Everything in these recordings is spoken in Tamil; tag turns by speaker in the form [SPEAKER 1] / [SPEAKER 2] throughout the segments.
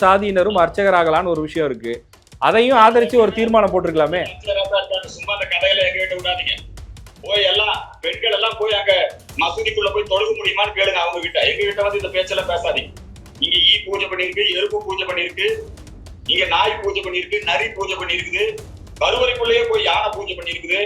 [SPEAKER 1] சாதியினரும் அர்ச்சகராகலான்னு ஒரு விஷயம் இருக்கு. அதையும் ஆதரிச்சு ஒரு தீர்மானம் போட்டிருக்கலாமே?
[SPEAKER 2] சும்மா அந்த கதையில எங்க விடாதீங்க. போய் எல்லாம் பெண்கள் எல்லாம் போய் அங்க மசூதிக்குள்ள போய் தொழுக முடியுமான்னு கேளுங்க அவங்க கிட்ட. எங்க கிட்ட வந்து இந்த பேச்செல்லாம் பேசாதீங்க. இங்க ஈ பூஜை பண்ணிருக்கு எறும்பு பூஜை பண்ணிருக்கு இங்க நாய் பூஜை பண்ணிருக்கு நரி பூஜை பண்ணிருக்குது கருவறைக்குள்ளேயே போய் யானை பூஜை பண்ணிருக்குது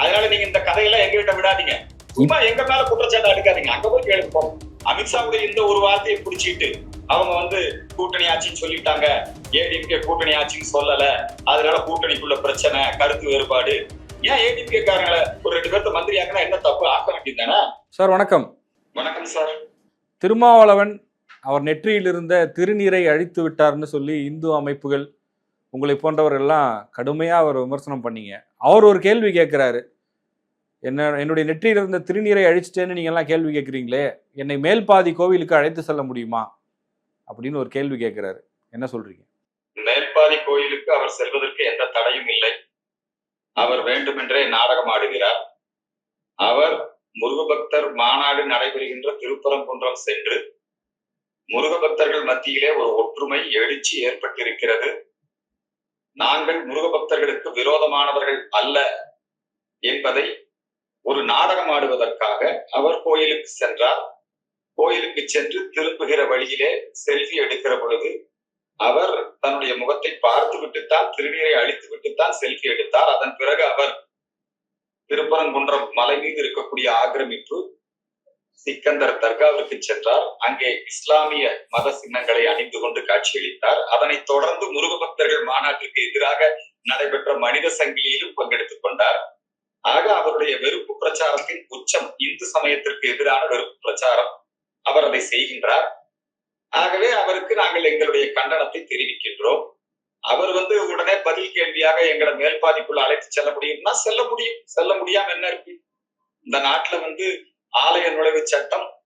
[SPEAKER 2] அதனால நீங்க இந்த கதையெல்லாம் எங்க கிட்ட விடாதீங்க. சும்மா எங்க மேல குற்றச்சாட்டை எடுக்காதீங்க. அங்க போய் கேளுங்க போங்க. அமித்ஷாவுடைய இந்த ஒரு வார்த்தையை பிடிச்சிட்டு அவங்க வந்து கூட்டணி ஆட்சின்னு சொல்லிட்டாங்க. ஏடிஎம்கே கூட்டணி ஆட்சின்னு சொல்லல. அதனால கூட்டணிக்குள்ள பிரச்சனை கருத்து வேறுபாடு. ஏன் ஏடிஎம்கே காரங்களை ஒரு ரெண்டு பேர்த்த மந்திரி ஆக்கினா என்ன தப்பு? ஆக்க வேண்டியது
[SPEAKER 1] சார் வணக்கம்.
[SPEAKER 2] வணக்கம் சார்.
[SPEAKER 1] திருமாவளவன் அவர் நெற்றியில் இருந்த திருநீரை அழித்து விட்டார்னு சொல்லி இந்து அமைப்புகள் உங்களை போன்றவர்கள்லாம் கடுமையா அவர் விமர்சனம் பண்ணீங்க. அவர் ஒரு கேள்வி கேட்கிறாரு என்ன என்னுடைய நெற்றியில் இருந்த திருநீரை அழிச்சிட்டேன்னு நீங்க எல்லாம் கேள்வி கேட்குறீங்களே என்னை மேல் பாதி கோவிலுக்கு அழைத்து செல்ல முடியுமா? அப்படின்னு ஒரு கேள்வி கேட்கிறாரு என்ன சொல்றீங்க?
[SPEAKER 2] மேல்பாதி கோயிலுக்கு அவர் செல்வதற்கு எந்த தடையும் இல்லை. அவர் வேண்டுமென்றே நாடகம் ஆடுகிறார். அவர் முருகபக்தர் மாநாடு நடைபெறுகின்ற திருப்பரங்குன்றம் சென்று முருகபக்தர்கள் மத்தியிலே ஒரு ஒற்றுமை எழுச்சி ஏற்பட்டிருக்கிறது. நாங்கள் முருகபக்தர்களுக்கு விரோதமானவர்கள் அல்ல என்பதை ஒரு நாடகம் ஆடுவதற்காக அவர் கோயிலுக்கு சென்றார். கோயிலுக்கு சென்று திரும்புகிற வழியிலே செல்ஃபி எடுக்கிற பொழுது அவர் தன்னுடைய முகத்தை பார்த்து விட்டுத்தான் திருநீரை அழித்து விட்டுத்தான் செல்ஃபி எடுத்தார். அதன் பிறகு அவர் திருப்பரங்குன்றம் மலை மீது இருக்கக்கூடிய ஆக்கிரமிப்பு சிக்கந்தர் தர்காவிற்கு சென்றார். அங்கே இஸ்லாமிய மத சின்னங்களை அணிந்து கொண்டு காட்சியளித்தார். அதனைத் தொடர்ந்து முருகபக்தர்கள் மாநாட்டிற்கு எதிராக நடைபெற்ற மனித சங்கிலியிலும் பங்கெடுத்துக் கொண்டார். ஆக அவருடைய வெறுப்பு பிரச்சாரத்தின் உச்சம் இந்து சமயத்திற்கு எதிரான வெறுப்பு பிரச்சாரம். அவர் அதை செய்கின்றார். ஆகவே அவருக்கு நாங்கள் எங்களுடைய கண்டனத்தை தெரிவிக்கின்றோம். அவர் வந்து உடனே பதில் கேள்வியாக எங்களை மேல்பாதிக்குள்ள அழைத்து செல்ல முடியும்னா செல்ல முடியும். செல்ல முடியாம என்ன இருக்கு? இந்த நாட்டுல வந்து ஆலய நுழைவு சட்டம்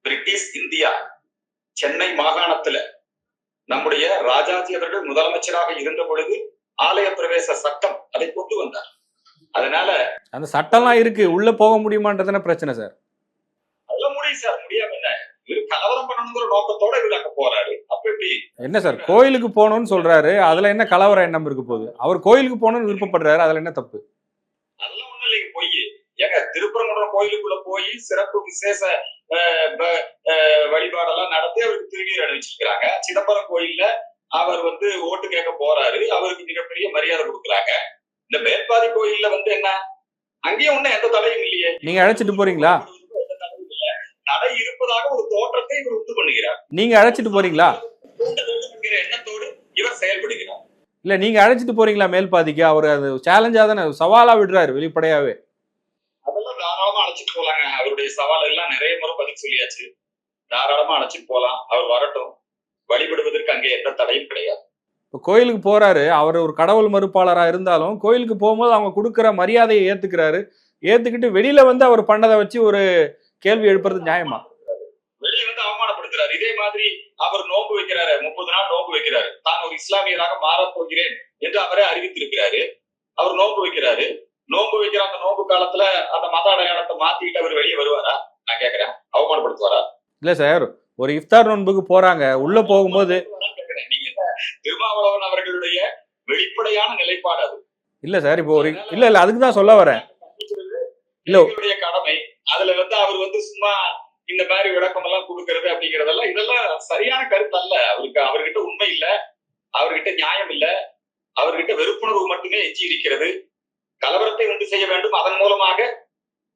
[SPEAKER 2] பிரிட்டிஷ் இந்தியா சென்னை மாகாணத்துல நம்முடைய ராஜாஜி அவர்கள் முதலமைச்சராக இருந்த பொழுது ஆலய பிரவேச சட்டம் அதை கொண்டு வந்தார். அதனால
[SPEAKER 1] அந்த சட்டம்லாம் இருக்கு. உள்ள போக முடியுமான்றதுன பிரச்சனை சார்?
[SPEAKER 2] சார் முடியாம என்ன? இவரு கலவரம் பண்ணணுங்கிற நோக்கத்தோட இவர் அங்க போறாரு. அப்ப எப்படி?
[SPEAKER 1] என்ன சார் கோயிலுக்கு போகணும்னு சொல்றாரு அதுல என்ன கலவர எண்ணம் இருக்க போகுது? அவர் கோயிலுக்கு போகணும்னு விருப்பப்படுறாரு அதுல என்ன தப்பு?
[SPEAKER 2] அதெல்லாம் ஒண்ணும் இல்லைங்க பொய். ஏங்க திருப்பரங்குன்றம் கோயிலுக்குள்ள போய் சிறப்பு விசேஷ வழிபாடெல்லாம் நடத்தி அவருக்கு திருநீர் அணிவிச்சிருக்கிறாங்க. சிதம்பரம் கோயில்ல அவர் வந்து ஓட்டு கேட்க போறாரு. அவருக்கு மிகப்பெரிய மரியாதை கொடுக்குறாங்க. இந்த மேற்பாதி கோயில்ல வந்து என்ன? அங்கேயும் ஒண்ணும் எந்த தடையும் இல்லையே.
[SPEAKER 1] நீங்க அழைச்சிட்டு போறீங்களா
[SPEAKER 2] எந்த தடையும் இல்ல தடை இருப்பதாக ஒரு தோற்றத்தை இவர் உண்டு பண்ணுகிறார்.
[SPEAKER 1] நீங்க அழைச்சிட்டு போறீங்களா?
[SPEAKER 2] எண்ணத்தோடு இவர் செயல்படுகிறார்.
[SPEAKER 1] இல்ல நீங்க அழைச்சிட்டு போறீங்களா மேல் பாதிக்கு? அவர் அது சேலஞ்சா தானே சவாலா விடுறாரு வெளிப்படையாவே.
[SPEAKER 2] அதெல்லாம் தாராளமா அழைச்சிட்டு போலாங்க. அவருடைய சவால் எல்லாம் நிறைய முறை பதில் சொல்லியாச்சு. தாராளமா அழைச்சிட்டு போலாம். அவர் வரட்டும். வழிபடுவதற்கு அங்கே எந்த தடையும் கிடையாது.
[SPEAKER 1] இப்போ கோயிலுக்கு போறாரு. அவர் ஒரு கடவுள் மறுப்பாளரா இருந்தாலும் கோயிலுக்கு போகும்போது அவங்க கொடுக்குற மரியாதையை ஏத்துக்கிறாரு. ஏத்துக்கிட்டு வெளியில வந்து அவர் பண்ணதை வச்சு ஒரு கேள்வி எழுப்புறது நியாயமா?
[SPEAKER 2] வெளியே வந்து அவமானப்படுத்துறாரு. இதே மாதிரி அவர் நோன்பு வைக்கிறாரு. முப்பது நாள் நோன்பு வைக்கிறாரு. தான் ஒரு இஸ்லாமியராக மாறப் போகிறேன் என்று அவரே அறிவித்திருக்கிறாரு. அவர் நோன்பு வைக்கிறாரு. நோன்பு வைக்கிற அந்த நோன்பு காலத்துல அந்த மத அடையாளத்தை மாத்திட்டு அவர் வெளியே வருவாரா? நான் கேக்குறேன் அவமானப்படுத்துவாரா?
[SPEAKER 1] இல்ல சார் ஒரு இஃப்தார் நோன்புக்கு போறாங்க. உள்ள போகும்போது
[SPEAKER 2] திருமாவளவன் அவர்களுடைய வெளிப்படையான நிலைப்பாடு அது.
[SPEAKER 1] இல்ல சார் இப்போ ஒரு இல்ல இல்ல அதுக்கு தான் சொல்ல வரேன். இல்ல.
[SPEAKER 2] கடமை. அதுல வந்து அவர் வந்து சும்மா இந்த மாதிரி விளக்கம் எல்லாம் கொடுக்கறது அப்படிங்கறதெல்லாம் இதெல்லாம் சரியான கருத்து அல்ல. அவருக்கு அவர்கிட்ட உண்மை இல்ல. அவர்கிட்ட நியாயம் இல்ல. அவர்கிட்ட வெறுப்புணர்வு மட்டுமே எஞ்சி இருக்கிறது. கலவரத்தை உண்டு செய்ய வேண்டும். அதன் மூலமாக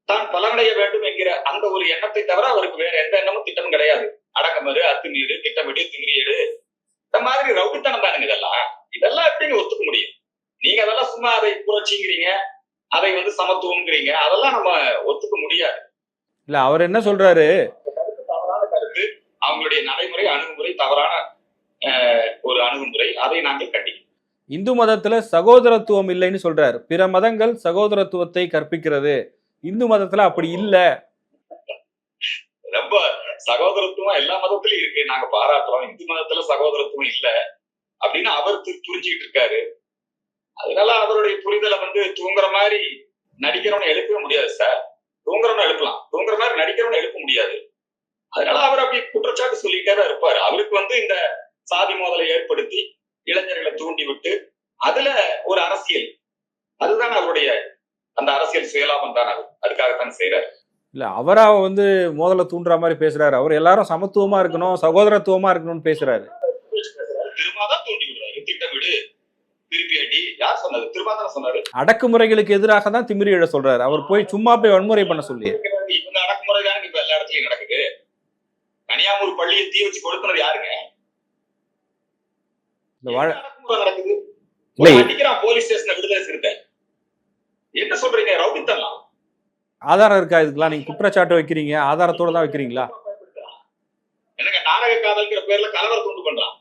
[SPEAKER 2] தான் பலனடைய வேண்டும் என்கிற அந்த ஒரு எண்ணத்தை தவிர அவருக்கு வேற எந்த எண்ணமும் திட்டமும் கிடையாது. அடக்கமறு அத்துமீறு திட்டமிடு திமிரியடு இந்த மாதிரி ரவுடித்தனம் தானுங்க இதெல்லாம். இதெல்லாம் எப்படிங்க ஒத்துக்க முடியும்? நீங்க அதெல்லாம் சும்மா அதை புரட்சிங்கிறீங்க. அதை வந்து சமத்துவம்ங்கிறீங்க. அதெல்லாம் நம்ம ஒத்துக்க முடியும்.
[SPEAKER 1] இல்ல அவர் என்ன சொல்றாரு?
[SPEAKER 2] அவங்களுடைய நடைமுறை அணுகுமுறை தவறான ஒரு அணுகுமுறை. அதை நாங்கள் கண்டிக்கிறோம்.
[SPEAKER 1] இந்து மதத்துல சகோதரத்துவம் இல்லைன்னு சொல்றாரு. பிற மதங்கள் சகோதரத்துவத்தை கற்பிக்கிறது. இந்து மதத்துல அப்படி இல்ல.
[SPEAKER 2] ரொம்ப சகோதரத்துவம் எல்லா மதத்திலயும் இருக்கு. நாங்க பாராட்டுறோம். இந்து மதத்துல சகோதரத்துவம் இல்ல அப்படின்னு அவர் புரிஞ்சுக்கிட்டு இருக்காரு. அதனால அவருடைய புரிதலை வந்து தூங்குற மாதிரி நடிக்கிறவனை எழுப்பவே முடியாது சார். தூங்குறவனை எழுப்பலாம். தூங்குற மாதிரி நடிக்கிறவனை எழுப்ப முடியாது. அதனால அவர் அப்படி குற்றச்சாட்டு சொல்லிட்டே தான் இருப்பாரு. அவருக்கு வந்து இந்த சாதி மோதலை ஏற்படுத்தி இளைஞர்களை தூண்டி விட்டு அதுல ஒரு அரசியல். அதுதான் அவருடைய அந்த அரசியல் சுயலாபம் தான் அது. அதுக்காகத்தான் செய்யறாரு
[SPEAKER 1] இல்ல அவரா வந்து மோதல தூண்டுற மாதிரி பேசுறாரு. அவர் எல்லாரும் சமத்துவமா இருக்கணும் சகோதரத்துவமா இருக்கணும்னு பேசுறாரு.
[SPEAKER 2] திருமாதான் தூண்டி விடுறாரு திட்டமிடு.
[SPEAKER 1] அடக்குமுறைகளுக்கு எதிராக தான் திமிரி எழ சொல்றாரு. அவர் போய் சும்மா போய் வன்முறை பண்ண சொல்லி
[SPEAKER 2] இவங்க அடக்குமுறை தானே இப்ப எல்லா இடத்துலயும் நடக்குது. கன்னியாகுமரி பள்ளியை தீ வச்சு கொடுத்தது யாருங்க?
[SPEAKER 1] இந்த
[SPEAKER 2] நடக்குது? அடிக்கிறான் போலீஸ் ஸ்டேஷன்ல விடுதலை சிறுத்தை என்ன சொல்றீங்க? ரவுடித்தலாம்
[SPEAKER 1] ஆதாரம் இருக்கா இதுக்கெல்லாம்? நீங்க குற்றச்சாட்டு வைக்கிறீங்க. ஆதாரத்தோட தான் வைக்கிறீங்களா?
[SPEAKER 2] என்னங்க நாடக காதல்ங்கிற பேர்ல கலவரத்தை உண்டு பண்றான்.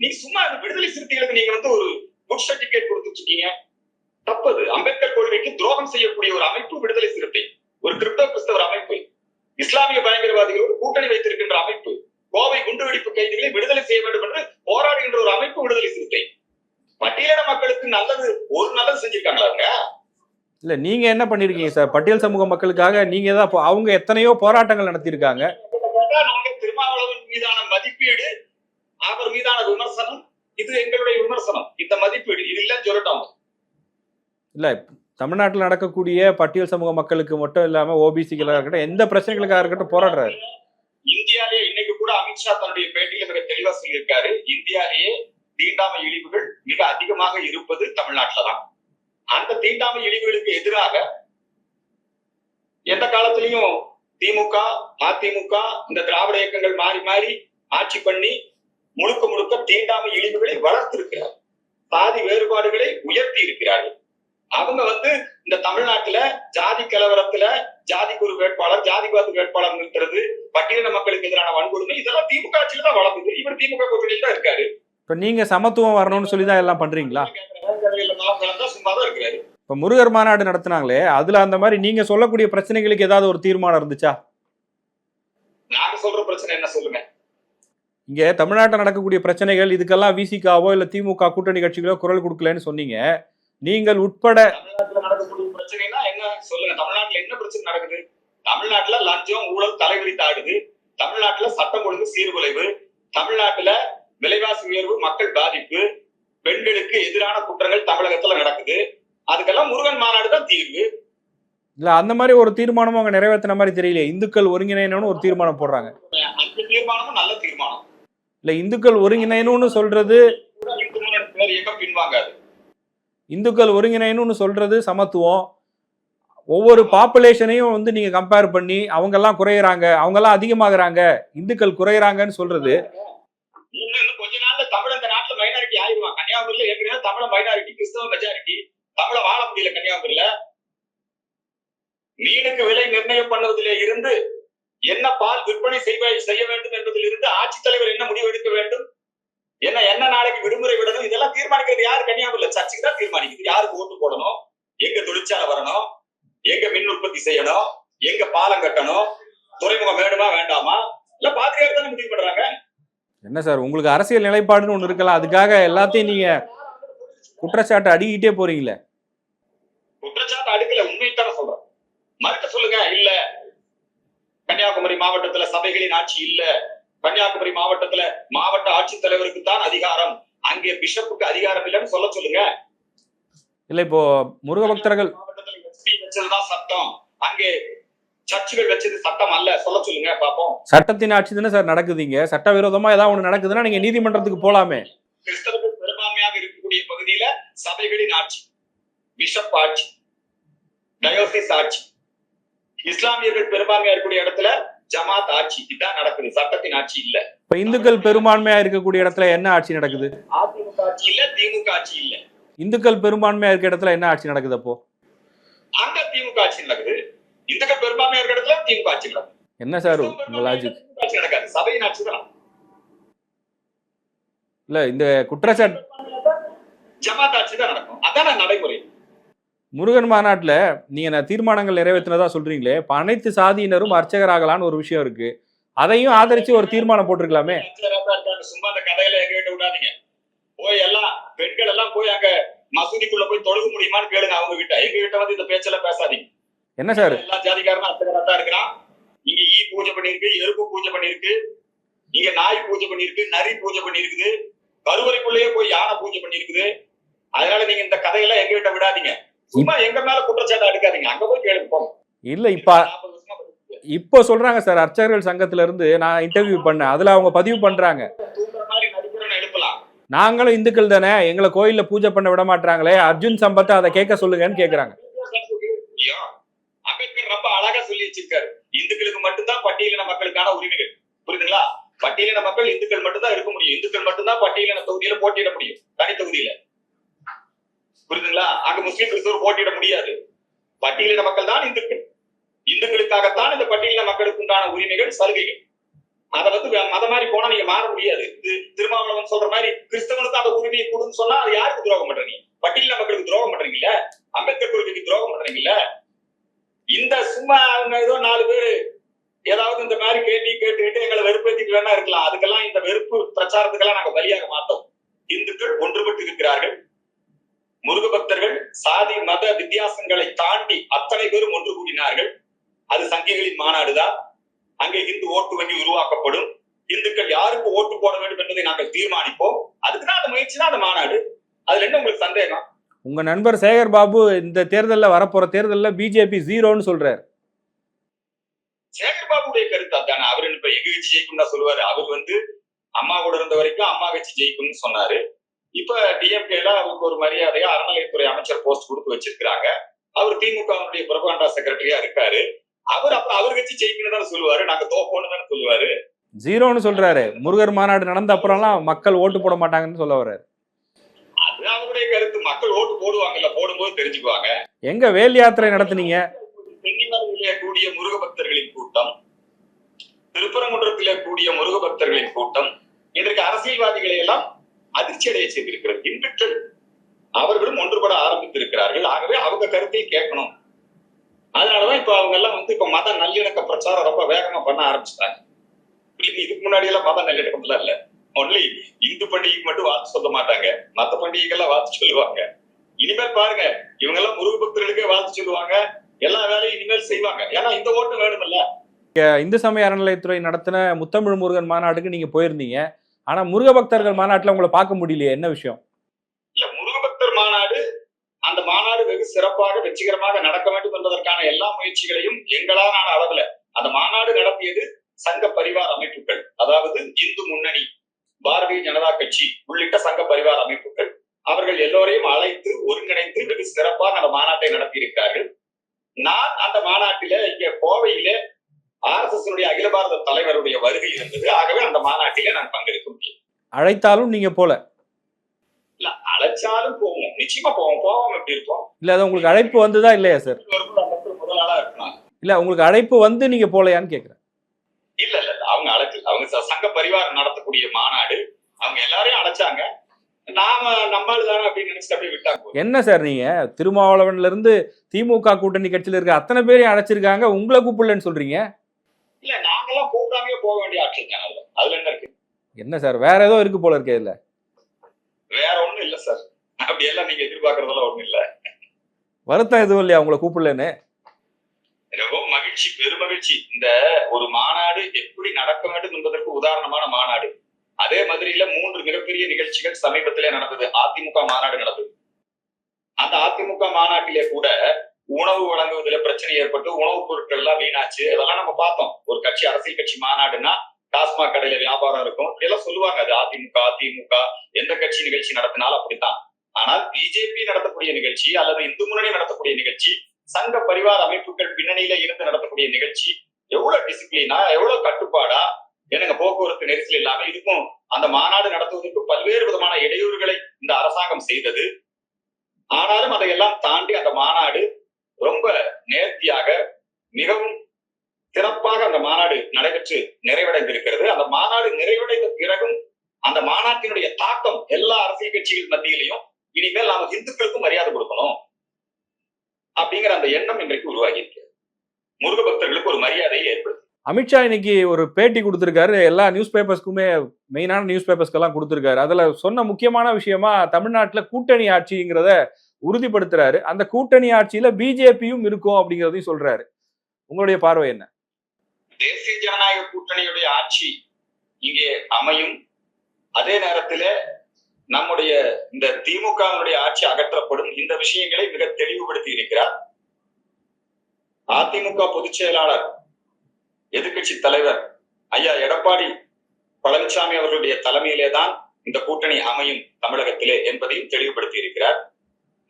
[SPEAKER 2] நீங்க சும்மா இந்த விடுதலை சிறுத்தைகளுக்கு நீங்க வந்து ஒரு குட் சர்டிபிகேட் கொடுத்துட்டு இருக்கீங்க தப்பது. அம்பேத்கர் கொள்கைக்கு துரோகம் செய்யக்கூடிய ஒரு அமைப்பு விடுதலை சிறுத்தை. ஒரு கிறிஸ்தவ கிறிஸ்தவர் அமைப்பு. இஸ்லாமிய பயங்கரவாதிகளோடு கூட்டணி வைத்திருக்கின்ற அமைப்பு. கோவை குண்டுவெடிப்பு கைதிகளை விடுதலை செய்ய வேண்டும் என்று போராடுகின்ற ஒரு அமைப்பு விடுதலை சிறுத்தை. பட்டியலின மக்களுக்கு நல்லது ஒரு நல்லது செஞ்சிருக்காங்களா அவங்க
[SPEAKER 1] இல்ல நீங்க என்ன பண்ணிருக்கீங்க சார்? பட்டியல் சமூக மக்களுக்காக நீங்க தான் அவங்க எத்தனையோ போராட்டங்கள் நடத்தியிருக்காங்க.
[SPEAKER 2] நாங்க திருமாவளவன் மீதான மதிப்பீடு அவர் மீதான விமர்சனம் இது எங்களுடைய விமர்சனம். இந்த மதிப்பீடு. இது இல்லைன்னு சொல்லட்டும்
[SPEAKER 1] இல்ல தமிழ்நாட்டில் நடக்கக்கூடிய பட்டியல் சமூக மக்களுக்கு மட்டும் இல்லாம ஓபிசிகளாக இருக்கட்டும் எந்த பிரச்சனைகளுக்காக இருக்கட்டும் போராடுறாரு.
[SPEAKER 2] இந்தியாலேயே இன்னைக்கு கூட அமித்ஷா தன்னுடைய பேட்டியில மிக தெளிவா சொல்லியிருக்காரு. இந்தியாலேயே தீண்டாமை இழிவுகள் மிக அதிகமாக இருப்பது தமிழ்நாட்டுல தான். அந்த தீண்டாமை இழிவுகளுக்கு எதிராக எந்த காலத்திலையும் திமுக அதிமுக இந்த திராவிட இயக்கங்கள் மாறி மாறி ஆட்சி பண்ணி முழுக்க முழுக்க தீண்டாமை இழிவுகளை வளர்த்திருக்கிறார். சாதி வேறுபாடுகளை உயர்த்தி இருக்கிறார்கள். அவங்க வந்து இந்த தமிழ்நாட்டுல ஜாதி கலவரத்துல ஜாதிக்கு ஒரு வேட்பாளர் ஜாதிவாத வேட்பாளர் நிறுத்துறது பட்டியலின மக்களுக்கு எதிரான வன்கொடுமை இதெல்லாம் திமுக ஆட்சியில தான் வளர்ந்தது. இவர் திமுக கூட்டணியில் தான் இருக்காரு.
[SPEAKER 1] இப்ப நீங்க சமத்துவம் வரணும்னு சொல்லி தான் எல்லாம் பண்றீங்களா?
[SPEAKER 2] சும்மா தான் இருக்கிறாரு
[SPEAKER 1] இப்ப முருகர் மாநாடு நடத்துனாங்களே அதுல அந்த மாதிரி நீங்க சொல்லக்கூடிய பிரச்சனைகளுக்கு ஏதாவது ஒரு தீர்மானம் இருந்துச்சா?
[SPEAKER 2] நாங்க சொல்ற பிரச்சனை என்ன சொல்லுங்க?
[SPEAKER 1] இங்க தமிழ்நாட்டில் நடக்கக்கூடிய பிரச்சனைகள் இதுக்கெல்லாம் விசிகாவோ இல்ல திமுக கூட்டணி கட்சிகளோ குரல் கொடுக்கலன்னு சொன்னீங்க. நீங்கள் உட்பட
[SPEAKER 2] தமிழ்நாட்டுல நடக்கக்கூடிய பிரச்சனைனா என்ன? சொல்லுங்க. தமிழ்நாட்டுல என்ன பிரச்சனை நடக்குது? தமிழ்நாட்டுல லஞ்சம் ஊழல் தலைவிரித்து ஆடுது தமிழ்நாட்டுல சட்டம் ஒழுங்கு சீர்குலைவு. தமிழ்நாட்டுல விலைவாசி உயர்வு மக்கள் பாதிப்பு. பெண்களுக்கு எதிரான குற்றங்கள் தமிழகத்துல நடக்குது. அதுக்கெல்லாம் முருகன் மாநாடு தான் தீர்வு.
[SPEAKER 1] இல்ல அந்த மாதிரி ஒரு தீர்மானமும் அவங்க நிறைவேற்றின மாதிரி தெரியலையே. இந்துக்கள் ஒருங்கிணைனு ஒரு தீர்மானம் போடுறாங்க.
[SPEAKER 2] அந்த தீர்மானமும் நல்ல தீர்மானம்.
[SPEAKER 1] இல்ல இந்துக்கள் ஒருங்கிணைன்னு சொல்றது இந்துக்கள் ஒருங்கிணைன்னு சொல்றது சமத்துவம். ஒவ்வொரு பாப்புலேஷனையும் வந்து நீங்க கம்பேர் பண்ணி அவங்க எல்லாம் குறையறாங்க அவங்க எல்லாம் அதிகமாகறாங்க இந்துக்கள் குறையறாங்கன்னு சொல்றது.
[SPEAKER 2] கொஞ்ச நாள்ல தமிழ் அந்த நாட்டுல மைனாரிட்டி ஆயிடுவாங்க கன்னியாகுமரியில ஏற்கனவே தமிழ மைனாரிட்டி கிறிஸ்தவ மெஜாரிட்டி தமிழ வாழ முடியல கன்னியாகுமரியில மீனுக்கு விலை நிர்ணயம் பண்ணுவதிலே இருந்து என்ன பால் விற்பனை செய்வ செய்ய வேண்டும் என்பதில் இருந்து ஆட்சித்தலைவர் என்ன முடிவு எடுக்க வேண்டும்? என்ன என்ன நாளைக்கு விடுமுறை விடணும்? இதெல்லாம் தீர்மானிக்கிறது யாரு? கன்னியாகுமரியில சர்ச்சுக்கு தான் தீர்மானிக்குது. யாருக்கு ஓட்டு போடணும்? எங்க தொழிற்சாலை வரணும்? எங்க மின் உற்பத்தி செய்யணும்? எங்க பாலம் கட்டணும்? துறைமுகம் வேணுமா வேண்டாமா? இல்ல பாதிரியார் தானே முடிவு பண்றாங்க.
[SPEAKER 1] என்ன சார் உங்களுக்கு அரசியல் நிலைப்பாடுன்னு ஒண்ணு இருக்கலாம் அதுக்காக எல்லாத்தையும் நீங்க குற்றச்சாட்டு அடிக்கிட்டே போறீங்களே?
[SPEAKER 2] குற்றச்சாட்டு அடுக்கல. உண்மைத்தான சொல்றேன் மறுக்க சொல்லுங்க. இல்ல. கன்னியாகுமரி மாவட்டத்துல சபைகளின் ஆட்சி இல்ல. கன்னியாகுமரி மாவட்டத்துல மாவட்ட ஆட்சித்தலைவருக்கு தான் அதிகாரம். அங்கே பிஷப்புக்கு அதிகாரம் இல்லைன்னு சொல்ல சொல்லுங்க.
[SPEAKER 1] இல்ல இப்போ முருக பக்தர்கள்
[SPEAKER 2] வச்சதுதான் சட்டம். அங்கே சர்ச்சுகள் வச்சது சட்டம் அல்ல. சொல்ல சொல்லுங்க பாப்போம்
[SPEAKER 1] சட்டத்தின் ஆட்சி தானே சார் நடக்குதுங்க. சட்டவிரோதமா ஏதாவது ஒண்ணு நடக்குதுன்னா நீங்க நீதிமன்றத்துக்கு போலாமே.
[SPEAKER 2] கிறிஸ்தவர்கள் பெரும்பான்மையாக இருக்கக்கூடிய பகுதியில சபைகளின் ஆட்சி பிஷப் ஆட்சி டயோசிஸ் ஆட்சி. இஸ்லாமியர்கள் பெரும்பான்மையா இருக்கக்கூடிய இடத்துல ஜமாத் ஆட்சி இதுதான் நடக்குது. சட்டத்தின் ஆட்சி இல்ல.
[SPEAKER 1] இப்ப இந்துக்கள் பெரும்பான்மையா இருக்கக்கூடிய இடத்துல என்ன ஆட்சி நடக்குது?
[SPEAKER 2] அதிமுக ஆட்சி இல்ல திமுக ஆட்சி இல்ல.
[SPEAKER 1] இந்துக்கள் பெரும்பான்மையா இருக்க இடத்துல என்ன ஆட்சி நடக்குது அப்போ?
[SPEAKER 2] அங்க திமுக ஆட்சி நடக்குது. இந்துக்கள் பெரும்பான்மையா இருக்கிற இடத்துல திமுக ஆட்சி நடக்குது.
[SPEAKER 1] என்ன சார் லாஜிக்
[SPEAKER 2] ஆட்சி நடக்காது. சபையின் ஆட்சி தான்.
[SPEAKER 1] இல்ல இந்த குற்றச்சாட்டு
[SPEAKER 2] ஜமாத் ஆட்சி தான் நடக்கும். அதான நடைமுறை.
[SPEAKER 1] முருகன் மாநாட்டுல நீங்க நான் தீர்மானங்கள் நிறைவேற்றினதா சொல்றீங்களே இப்ப அனைத்து சாதியினரும் அர்ச்சகராகலான்னு ஒரு விஷயம் இருக்கு. அதையும் ஆதரிச்சு ஒரு தீர்மானம் போட்டிருக்கலாமே.
[SPEAKER 2] சும்மா அந்த கதையில எங்க கிட்ட விடாதீங்க போய் எல்லாம் பெண்கள் எல்லாம் போய் அங்க மசூதிக்குள்ள போய் தொழுக முடியுமான்னு கேளுங்க அவங்க கிட்ட எங்க கிட்ட வந்து இந்த பேச்செல்லாம் பேசாதீங்க.
[SPEAKER 1] என்ன சார்?
[SPEAKER 2] எல்லா ஜாதிக்காரனும் அத்தகரா தான் இருக்கிறான். இங்க ஈ பூஜை பண்ணிருக்கு எருப்பு பூஜை பண்ணிருக்கு இங்க நாய் பூஜை பண்ணிருக்கு நரி பூஜை பண்ணிருக்குது கருவறைக்குள்ளேயே போய் யானை பூஜை பண்ணிருக்குது அதனால நீங்க இந்த கதையெல்லாம் எங்க கிட்ட விடாதீங்க. சும்மா எங்க மேல குற்றச்சாட்டு எடுக்காதீங்க அங்க போய் கேளுங்க போங்க.
[SPEAKER 1] இல்ல இப்ப
[SPEAKER 2] 40 வருஷமா படிச்சிருக்கீங்க.
[SPEAKER 1] இப்போ சொல்றாங்க சார் அர்ச்சகர்கள் சங்கத்துல இருந்து நான் இன்டர்வியூ பண்ணேன். அதுல அவங்க பதிவு பண்றாங்க. நாங்களும் இந்துக்கள் தானே எங்களை கோயில்ல பூஜை பண்ண விட மாட்டாங்களே அர்ஜுன் சம்பத்தை அதை கேட்க சொல்லுங்கன்னு கேக்குறாங்க.
[SPEAKER 2] அம்பேத்கர் ரொம்ப அழகா சொல்லி வச்சிருக்காரு. இந்துக்களுக்கு மட்டும்தான் பட்டியலின மக்களுக்கான உரிமைகள். புரியுதுங்களா? பட்டியலின மக்கள் இந்துக்கள் மட்டும்தான் இருக்க முடியும். இந்துக்கள் மட்டும்தான் பட்டியலின தொகுதியில போட்டியிட முடியும். தனி தொகுதியில. புரியுதுங்களா அங்க முஸ்லீம் கிறிஸ்தவர் போட்டியிட முடியாது. பட்டியலின மக்கள் தான் இந்துக்கள். இந்துக்களுக்காகத்தான் இந்த பட்டியலின மக்களுக்கு உண்டான உரிமைகள் சலுகைகள். அதை வந்து மத மாதிரி போனா நீங்க மாற முடியாது. இது திருமாவளவன் சொல்ற மாதிரி கிறிஸ்தவனுக்கு அந்த உரிமையை கொடுன்னு சொன்னா அது யாருக்கு துரோகம் பண்றீங்க? பட்டியலின மக்களுக்கு துரோகம் பண்றீங்கல்ல அம்பேத்கர் கொள்கைக்கு துரோகம் பண்றீங்கல்ல இந்த சும்மா ஏதோ நாலு பேரு ஏதாவது இந்த மாதிரி கேள்வி கேட்டுக்கிட்டு எங்களை வெறுப்பேத்திட்டு வேணா இருக்கலாம். அதுக்கெல்லாம் இந்த வெறுப்பு பிரச்சாரத்துக்கெல்லாம் நாங்க பலியாக மாட்டோம் இந்துக்கள் ஒன்றுபட்டு இருக்கிறார்கள். முருக பக்தர்கள் சாதி மத வித்தியாசங்களை தாண்டி அத்தனை பேரும் ஒன்று கூடினார்கள். அது சங்கிகளின் மாநாடுதான். அங்கே இந்து ஓட்டு வங்கி உருவாக்கப்படும். இந்துக்கள் யாருக்கு ஓட்டு போட வேண்டும் என்பதை நாங்கள் தீர்மானிப்போம். அதுக்குதான் அந்த முயற்சி தான் அந்த மாநாடு. அதுல என்ன உங்களுக்கு சந்தேகம்?
[SPEAKER 1] உங்க நண்பர் சேகர் பாபு இந்த தேர்தல்ல வரப்போற தேர்தல்ல பிஜேபி ஜீரோன்னு சொல்றாரு.
[SPEAKER 2] சேகர் பாபுடைய கருத்து அதானே அவர் இப்ப எங்க கட்சி ஜெயிக்கும் தான் சொல்லுவாரு. அவர் வந்து அம்மா கூட இருந்த வரைக்கும் அம்மா கட்சி ஜெயிக்கும்னு சொன்னாரு. இப்ப டிஎம்கேல அவருக்கு ஒரு மரியாதையா அறநிலையத்துறை அமைச்சர் போஸ்ட் கொடுத்து வச்சிருக்காங்க அவர் திமுகவுடைய பிரபாண்டா செக்ரட்டரியா இருக்காரு. அவர் அப்ப அவர் கட்சி ஜெயிக்கணும் தானே சொல்லுவாரு. நாங்க தோப்போன்னு தானே சொல்லுவாரு.
[SPEAKER 1] ஜீரோன்னு சொல்றாரு. முருகர் மாநாடு நடந்த அப்புறம்லாம் மக்கள் ஓட்டு போட மாட்டாங்கன்னு சொல்ல வர்றாரு.
[SPEAKER 2] அது அவருடைய கருத்து. மக்கள் ஓட்டு போடுவாங்கல்ல போடும்போது தெரிஞ்சுக்குவாங்க.
[SPEAKER 1] எங்க வேல் யாத்திரை நடத்துனீங்க?
[SPEAKER 2] தென்னிமலையிலே கூடிய முருக பக்தர்களின் கூட்டம் திருப்பரங்குன்றத்திலே கூடிய முருக பக்தர்களின் கூட்டம் இன்றைக்கு அரசியல்வாதிகளை எல்லாம் அதிர்ச்சி அடைய செய்திருக்கிறது இந்துக்கள் அவர்களும் ஒன்றுபட ஆரம்பித்திருக்கிறார்கள். ஆகவே அவங்க கருத்தை கேட்கணும். அதனாலதான் இப்ப அவங்க எல்லாம் வந்து இப்ப மத நல்லிணக்க பிரச்சாரம் ரொம்ப வேகமா பண்ண ஆரம்பிச்சுட்டாங்க. இதுக்கு முன்னாடி எல்லாம் மத நல்லிணக்கம்லாம் இல்ல. ஒன்லி இந்து பண்டிகைக்கு மட்டும் வாழ்த்து சொல்ல மாட்டாங்க. மத்த பண்டிகைகள்லாம் வாழ்த்து சொல்லுவாங்க. இனிமேல் பாருங்க இவங்க எல்லாம் முருக பக்தர்களுக்கே வாழ்த்து சொல்லுவாங்க. எல்லா வேலையும் இனிமேல் செய்வாங்க. ஏன்னா இந்த ஓட்டு வேணும்ல.
[SPEAKER 1] இந்து சமய அறநிலையத்துறை நடத்தின முத்தமிழ் முருகன் மாநாட்டுக்கு நீங்க போயிருந்தீங்க. ஆனா முருக பக்தர்கள் மாநாட்டுல உங்களை பார்க்க முடியலையே என்ன விஷயம்?
[SPEAKER 2] இல்ல முருகபக்தர் மாநாடு அந்த மாநாடு வெகு சிறப்பாக வெற்றிகரமாக நடக்க வேண்டும் என்பதற்கான எல்லா முயற்சிகளையும் எங்களான அளவுல. அந்த மாநாடு நடத்தியது சங்க பரிவார அமைப்புகள் அதாவது இந்து முன்னணி பாரதிய ஜனதா கட்சி உள்ளிட்ட சங்க பரிவார அமைப்புகள். அவர்கள் எல்லோரையும் அழைத்து ஒருங்கிணைத்து வெகு சிறப்பாக அந்த மாநாட்டை நடத்தி இருக்கிறார்கள் நான் அந்த மாநாட்டில இங்க கோவையிலே ஆர் எஸ் எஸ் அகில பாரத தலைவருடைய வருகை இருந்தது. ஆகவே அந்த மாநாட்டிலே நான் பங்கெடுக்க முடியும்.
[SPEAKER 1] அழைத்தாலும் நீங்க போல.
[SPEAKER 2] இல்ல அழைச்சாலும் போவோம். நிச்சயமா போவோம். போவோம் எப்படி இருப்போம்?
[SPEAKER 1] இல்ல அது உங்களுக்கு அழைப்பு வந்ததா இல்லையா சார்
[SPEAKER 2] முதல் ஆளா இருக்கலாம்.
[SPEAKER 1] இல்ல உங்களுக்கு அழைப்பு வந்து நீங்க போலையான்னு கேக்குறேன்.
[SPEAKER 2] இல்ல இல்ல அவங்க அழைக்கல. அவங்க சங்க பரிவாரம் நடத்தக்கூடிய மாநாடு. அவங்க எல்லாரையும் அழைச்சாங்க. நாம நம்மளு தானே அப்படின்னு நினைச்சிட்டு அப்படியே விட்டாங்க.
[SPEAKER 1] என்ன சார் நீங்க? திருமாவளவன்ல இருந்து திமுக கூட்டணி கட்சியில இருக்க அத்தனை பேரையும் அழைச்சிருக்காங்க. உங்களை கூப்பிடலன்னு சொல்றீங்க.
[SPEAKER 2] இல்ல நாங்கெல்லாம் கூப்பிடாமே போக வேண்டிய தான் அதுல அதுல என்ன இருக்கு?
[SPEAKER 1] என்ன சார் வேற ஏதோ இருக்கு போல இருக்கே இதுல.
[SPEAKER 2] வேற ஒண்ணும் இல்ல சார். அப்படி எல்லாம் நீங்க எதிர்பார்க்கறதெல்லாம் ஒண்ணும் இல்ல.
[SPEAKER 1] வருத்தம் எதுவும் இல்லையா உங்களை கூப்பிடலன்னு?
[SPEAKER 2] ரொம்ப மகிழ்ச்சி பெருமகிழ்ச்சி. இந்த ஒரு மாநாடு எப்படி நடக்க வேண்டும் என்பதற்கு உதாரணமான மாநாடு. அதே மதுரையில மூன்று மிகப்பெரிய நிகழ்ச்சிகள் சமீபத்திலே நடந்தது. அதிமுக மாநாடு நடந்தது. அந்த அதிமுக மாநாட்டிலே கூட உணவு வழங்குவதில் பிரச்சனை ஏற்பட்டு உணவுப் பொருட்கள் எல்லாம் வீணாச்சு. அதெல்லாம் நம்ம பார்த்தோம். ஒரு கட்சி அரசியல் கட்சி மாநாடுன்னா டாஸ்மாக் கடையில வியாபாரம் இருக்கும். இப்படி எல்லாம் சொல்லுவாங்க. அது அதிமுக அதிமுக எந்த கட்சி நிகழ்ச்சி நடத்தினாலும் அப்படித்தான். ஆனால் பிஜேபி நடத்தக்கூடிய நிகழ்ச்சி அல்லது இந்து முன்னணி நடத்தக்கூடிய நிகழ்ச்சி சங்க பரிவார அமைப்புகள் பின்னணியில இருந்து நடத்தக்கூடிய நிகழ்ச்சி எவ்வளவு டிசிப்ளினா எவ்வளவு கட்டுப்பாடா எனக்கு போக்குவரத்து நெரிசல் இல்லாம இருக்கும். அந்த மாநாடு நடத்துவதற்கு பல்வேறு விதமான இடையூறுகளை இந்த அரசாங்கம் செய்தது. ஆனாலும் அதையெல்லாம் தாண்டி அந்த மாநாடு ரொம்ப நேர்த்தியாக மிகவும் சிறப்பாக அந்த மாநாடு நடைபெற்று நிறைவடைந்திருக்கிறது. அந்த மாநாடு நிறைவடைந்த பிறகும் அந்த மாநாட்டினுடைய தாக்கம் எல்லா அரசியல் கட்சிகள் மத்தியிலையும் இனிமேல் நாம இந்துக்களுக்கும் மரியாதை கொடுக்கணும் அப்படிங்கிற அந்த எண்ணம் இன்றைக்கு உருவாகி இருக்கு. முருக பக்தர்களுக்கு ஒரு மரியாதையை ஏற்படுத்தி.
[SPEAKER 1] அமித்ஷா இன்னைக்கு ஒரு பேட்டி கொடுத்துருக்காரு. எல்லா நியூஸ் பேப்பர்ஸ்க்குமே மெயினான நியூஸ் பேப்பர்ஸ்க்கெல்லாம் கொடுத்துருக்காரு. அதுல சொன்ன முக்கியமான விஷயமா தமிழ்நாட்டுல கூட்டணி ஆட்சிங்கிறத உறுதிப்படுத்துறாரு. அந்த கூட்டணி ஆட்சியில பிஜேபியும் இருக்கும் அப்படிங்கிறதையும் சொல்றாரு. உங்களுடைய பார்வை என்ன?
[SPEAKER 2] தேசிய ஜனநாயக கூட்டணியுடைய ஆட்சி இங்கே அமையும். அதே நேரத்திலே நம்முடைய இந்த திமுகவினுடைய ஆட்சி அகற்றப்படும். இந்த விஷயங்களை மிக தெளிவுபடுத்தி இருக்கிறார். அதிமுக பொதுச் செயலாளர் எதிர்க்கட்சி தலைவர் ஐயா எடப்பாடி பழனிசாமி அவர்களுடைய தலைமையிலே தான் இந்த கூட்டணி அமையும் தமிழகத்திலே என்பதையும் தெளிவுபடுத்தி இருக்கிறார்.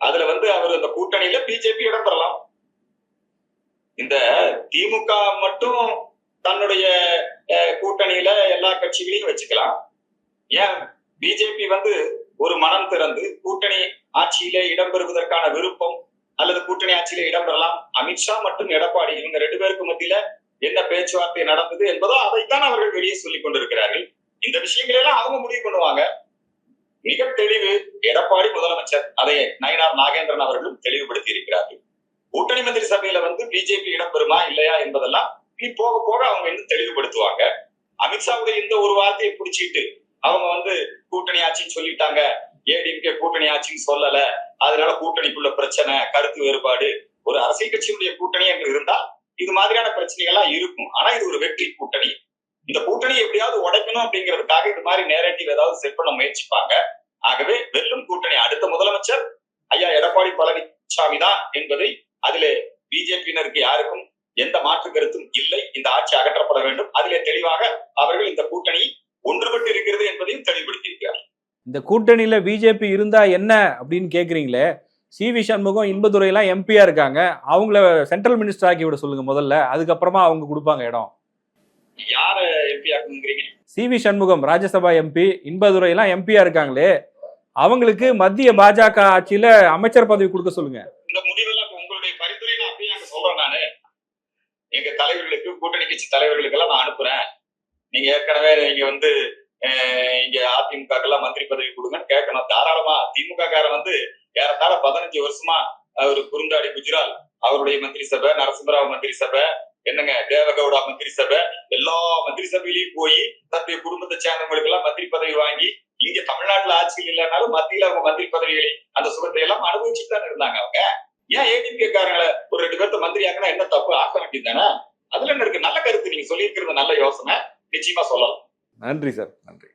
[SPEAKER 2] அதுல வந்து அவர் இந்த கூட்டணியில பிஜேபி இடம் பெறலாம் இந்த திமுக மட்டும் தன்னுடைய அஹ், கூட்டணியில எல்லா கட்சிகளையும் வச்சுக்கலாம். ஏன்? பிஜேபி வந்து ஒரு மனம் திறந்து கூட்டணி ஆட்சியில இடம்பெறுவதற்கான விருப்பம் அல்லது கூட்டணி ஆட்சியில இடம்பெறலாம். அமித்ஷா மற்றும் எடப்பாடி இவங்க ரெண்டு பேருக்கு மத்தியில என்ன பேச்சுவார்த்தை நடந்தது என்பதோ அதைத்தான் அவர்கள் வெளியே சொல்லிக் கொண்டிருக்கிறார்கள். இந்த விஷயங்களை எல்லாம் அவங்க முடிவு பண்ணுவாங்க. மிக தெளிவு எடப்பாடி முதலமைச்சர் அதை நயினார் நாகேந்திரன் அவர்களும் தெளிவுபடுத்தி இருக்கிறார்கள். கூட்டணி மந்திரி சபையில வந்து பிஜேபி இடம்பெறுமா இல்லையா என்பதெல்லாம் இனி போக போக அவங்க இன்னும் தெளிவுபடுத்துவாங்க. அமித்ஷாவுடைய இந்த ஒரு வார்த்தையை பிடிச்சிட்டு அவங்க வந்து கூட்டணி ஆட்சின்னு சொல்லிட்டாங்க. ஏடிஎம்கே கூட்டணி ஆட்சின்னு சொல்லல. அதனால கூட்டணிக்குள்ள பிரச்சனை கருத்து வேறுபாடு ஒரு அரசியல் கட்சியினுடைய கூட்டணி என்று இருந்தால் இது மாதிரியான பிரச்சனைகள் எல்லாம் இருக்கும். ஆனா இது ஒரு வெற்றி கூட்டணி. இந்த கூட்டணி எப்படியாவது உடைக்கணும் அப்படிங்கிறதுக்காக இது மாதிரி நேரடிவ் ஏதாவது செட் பண்ண முயற்சிப்பாங்க. ஆகவே வெல்லும் கூட்டணி. அடுத்த முதலமைச்சர் ஐயா எடப்பாடி பழனிசாமி தான் என்பதை அதிலே பிஜேபியினருக்கு யாருக்கும் எந்த மாற்று கருத்தும் இல்லை. இந்த ஆட்சி அகற்றப்பட வேண்டும். அதிலே தெளிவாக அவர்கள் இந்த கூட்டணி ஒன்றுபட்டு இருக்கிறது என்பதையும் தெளிவுபடுத்தி இருக்கிறார்
[SPEAKER 1] இந்த கூட்டணியில பிஜேபி இருந்தா என்ன அப்படின்னு கேக்குறீங்களே? சி வி சண்முகம் இன்பதுரையெல்லாம் எம்பியா இருக்காங்க. அவங்கள சென்ட்ரல் மினிஸ்டர் ஆக்கி விட சொல்லுங்க முதல்ல. அதுக்கப்புறமா அவங்க கொடுப்பாங்க இடம்.
[SPEAKER 2] யார MP ஆக்கணுங்கிறீங்க?
[SPEAKER 1] C V Shanmugam Rajya Sabha MP இன்பதுரையெல்லாம் எம்பியா இருக்காங்களே. அவங்களுக்கு மத்திய பாஜக ஆட்சியில அமைச்சர் பதவி கொடுக்க சொல்லுங்க.
[SPEAKER 2] இந்த முடிவெல்லாம் உங்களுடைய பரிந்துரை நான் அப்படியே சொல்றேன் நானு. எங்க தலைவர்களுக்கு கூட்டணி கட்சி தலைவர்களுக்கு எல்லாம் நான் அனுப்புறேன். நீங்க ஏற்கனவே நீங்க வந்து இங்க அதிமுக எல்லாம் மந்திரி பதவி கொடுங்கன்னு கேட்கணும். தாராளமா திமுக காரன் வந்து ஏறத்தாழ பதினஞ்சு வருஷமா அவர் குறுந்தாடி குஜ்ரால் அவருடைய மந்திரி சபை நரசிம்மராவ் மந்திரி சபை என்னங்க தேவகவுடா மந்திரி சபை எல்லா மந்திரி சபையிலையும் போய் தன்னுடைய குடும்பத்தை சேர்ந்தவங்களுக்கு எல்லாம் மந்திரி பதவி வாங்கி இங்க தமிழ்நாட்டுல ஆட்சியில் இல்லைனாலும் மத்தியில அவங்க மந்திரி பதவிகளை அந்த சுகத்தை எல்லாம் அனுபவிச்சுட்டு தானே இருந்தாங்க அவங்க. ஏன் ஏடிஎம்கே காரங்களை ஒரு ரெண்டு பேர்த்த மந்திரி ஆக்கினா என்ன தப்பு? ஆக்க வேண்டியது தானே அதுல என்ன இருக்கு? நல்ல கருத்து. நீங்க சொல்லியிருக்கிறது நல்ல யோசனை. நிச்சயமா சொல்லலாம்.
[SPEAKER 1] நன்றி சார் நன்றி.